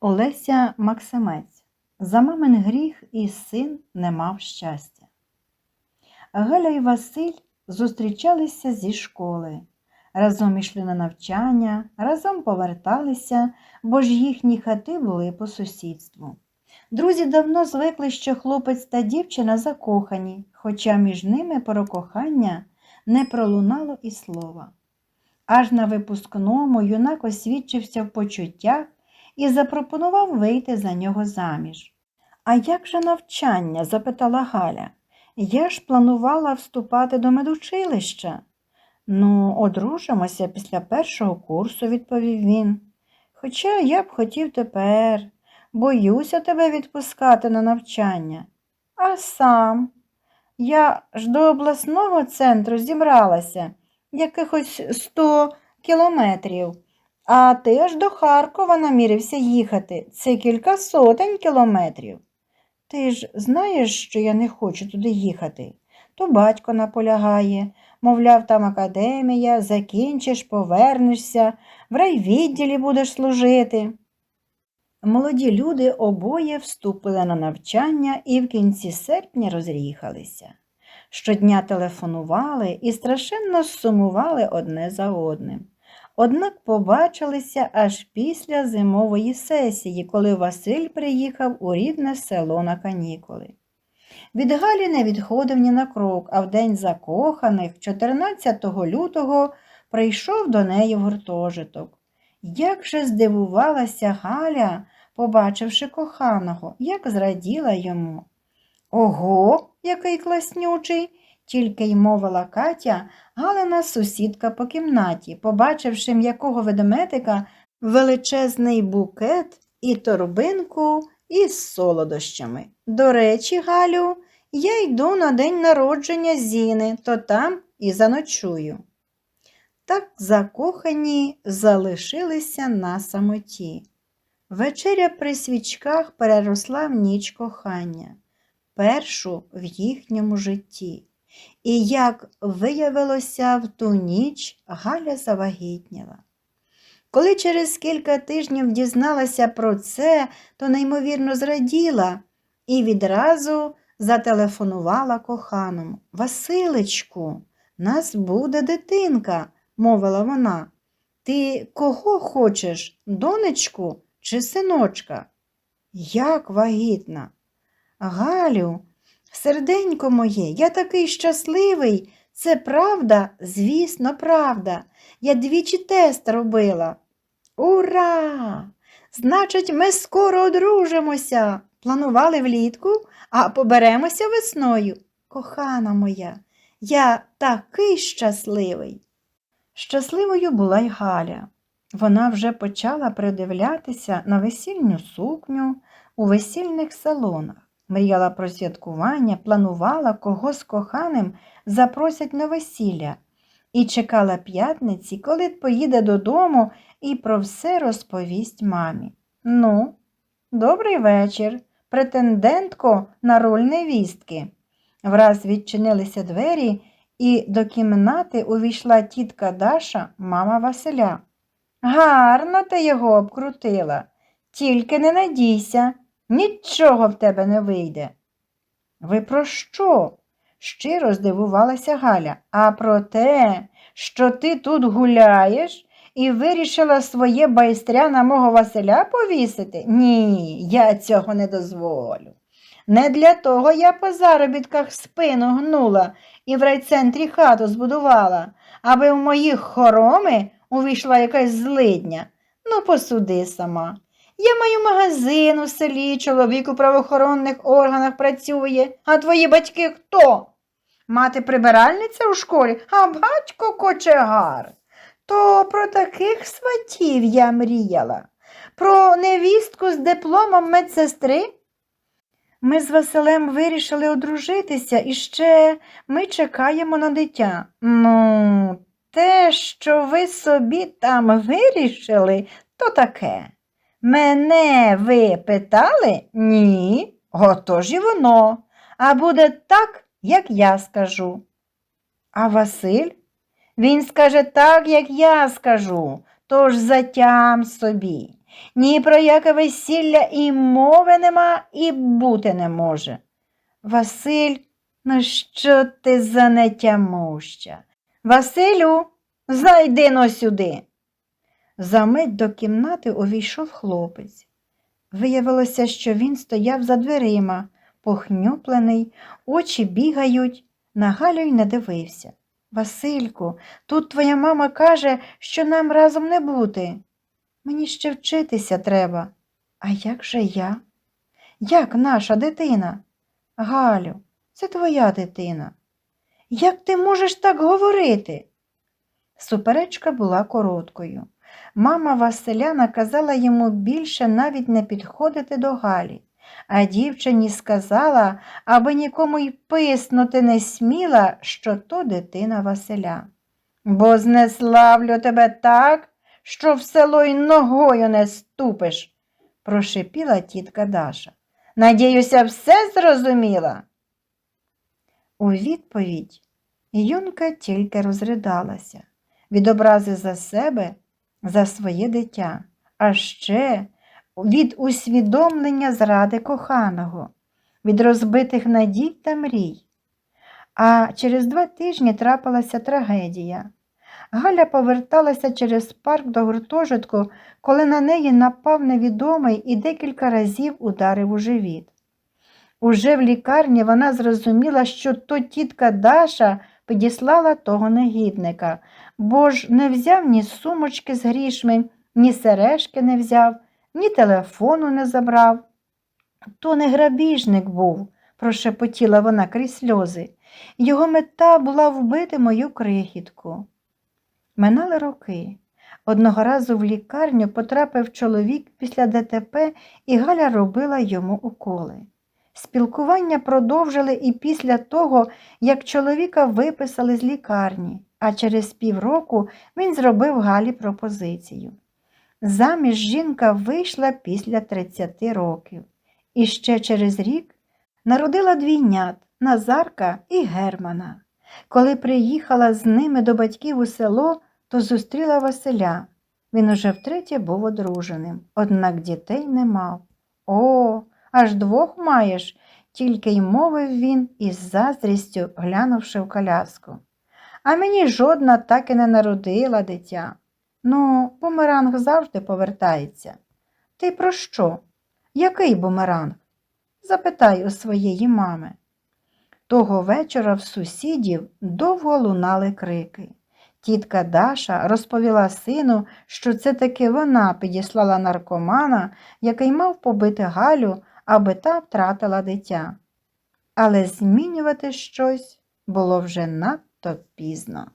Олеся Максимець. За мамин гріх і син не мав щастя. Галя і Василь зустрічалися зі школи. Разом ішли на навчання, разом поверталися, бо ж їхні хати були по сусідству. Друзі давно звикли, що хлопець та дівчина закохані, хоча між ними про кохання не пролунало і слова. Аж на випускному юнак освідчився в почуттях і запропонував вийти за нього заміж. А як же навчання? запитала Галя. Я ж планувала вступати до медучилища. Ну, одружимося після першого курсу, відповів він. Хоча я б хотів тепер, боюся тебе відпускати на навчання. А сам. Я ж до обласного центру зібралася якихось сто кілометрів. А ти ж до Харкова намірився їхати. Це кілька сотень кілометрів. Ти ж знаєш, що я не хочу туди їхати. То батько наполягає, мовляв, там академія, закінчиш, повернешся, в райвідділі будеш служити. Молоді люди обоє вступили на навчання і в кінці серпня роз'їхалися. Щодня телефонували і страшенно сумували одне за одним. Однак побачилися аж після зимової сесії, коли Василь приїхав у рідне село на канікули. Від Галі не відходив ні на крок, а в день закоханих, 14 лютого, прийшов до неї в гуртожиток. Як же здивувалася Галя, побачивши коханого, як зраділа йому. Ого, який класнючий, тільки й мовила Катя, Галина сусідка по кімнаті, побачивши м'якого ведмедика, величезний букет і торбинку із солодощами. До речі, Галю, я йду на день народження Зіни, то там і заночую. Так закохані залишилися на самоті. Вечеря при свічках переросла в ніч кохання, першу в їхньому житті. І як виявилося в ту ніч, Галя завагітніла. Коли через кілька тижнів дізналася про це, то неймовірно зраділа і відразу зателефонувала коханому. Василечку, нас буде дитинка, мовила вона. Ти кого хочеш, донечку чи синочка? Як вагітна? Галю, серденько моє, я такий щасливий. Це правда? Звісно, правда. Я двічі тест робила. Ура! Значить, ми скоро одружимося. Планували влітку, а поберемося весною. Кохана моя, я такий щасливий. Щасливою була й Галя. Вона вже почала придивлятися на весільню сукню у весільних салонах. Мріяла про святкування, планувала, кого з коханим запросять на весілля, і чекала п'ятниці, коли поїде додому і про все розповість мамі. Ну, добрий вечір, претендентко на роль невістки. Враз відчинилися двері, і до кімнати увійшла тітка Даша, мама Василя. Гарно ти його обкрутила, тільки не надійся, нічого в тебе не вийде. Ви про що? щиро здивувалася Галя. А про те, що ти тут гуляєш і вирішила своє байстря на мого Василя повісити? Ні, я цього не дозволю. Не для того я по заробітках спину гнула і в райцентрі хату збудувала, аби в мої хороми увійшла якась злидня. Ну, посуди сама. Я маю магазин у селі, чоловік у правоохоронних органах працює, а твої батьки хто? Мати прибиральниця у школі, а батько кочегар. То про таких сватів я мріяла, про невістку з дипломом медсестри. Ми з Василем вирішили одружитися і ще ми чекаємо на дитя. Ну, те, що ви собі там вирішили, то таке. Мене ви питали? Ні. Отож і воно. А буде так, як я скажу. А Василь? Він скаже так, як я скажу, тож затям собі. Ні про яке весілля і мови нема, і бути не може. Василь, ну що ти за нетямуща? Василю, зайди но сюди. Замить до кімнати увійшов хлопець. Виявилося, що він стояв за дверима, похнюплений, очі бігають, на Галю й не дивився. Васильку, тут твоя мама каже, що нам разом не бути. Мені ще вчитися треба. А як же я? Як наша дитина? Галю, це твоя дитина. Як ти можеш так говорити? Суперечка була короткою. Мама Василя наказала йому більше навіть не підходити до Галі, а дівчині сказала, аби нікому й писнути не сміла, що то дитина Василя. Бо знеславлю тебе так, що в село й ногою не ступиш, прошипіла тітка Даша. Надіюся, все зрозуміла. У відповідь Юнка тільки розридалася від образи за себе, за своє дитя, а ще від усвідомлення зради коханого, від розбитих надій та мрій. А через два тижні трапилася трагедія. Галя поверталася через парк до гуртожитку, коли на неї напав невідомий і декілька разів ударив у живіт. Уже в лікарні вона зрозуміла, що то тітка Даша підіслала того негідника, бо ж не взяв ні сумочки з грішми, ні сережки не взяв, ні телефону не забрав. То не грабіжник був, прошепотіла вона крізь сльози. Його мета була вбити мою крихітку. Минали роки. Одного разу в лікарню потрапив чоловік після ДТП, і Галя робила йому уколи. Спілкування продовжили і після того, як чоловіка виписали з лікарні, а через півроку він зробив Галі пропозицію. Заміж жінка вийшла після 30 років і ще через рік народила двійнят Назарка і Германа. Коли приїхала з ними до батьків у село, то зустріла Василя. Він уже втретє був одруженим, однак дітей не мав. О, аж двох маєш, тільки й мовив він із заздрістю, глянувши в коляску. А мені жодна так і не народила дитя. Ну, бумеранг завжди повертається. Ти про що? Який бумеранг? Запитай у своєї мами. Того вечора в сусідів довго лунали крики. Тітка Даша розповіла сину, що це таки вона підіслала наркомана, який мав побити Галю, аби та втратила дитя. Але змінювати щось було вже надто пізно.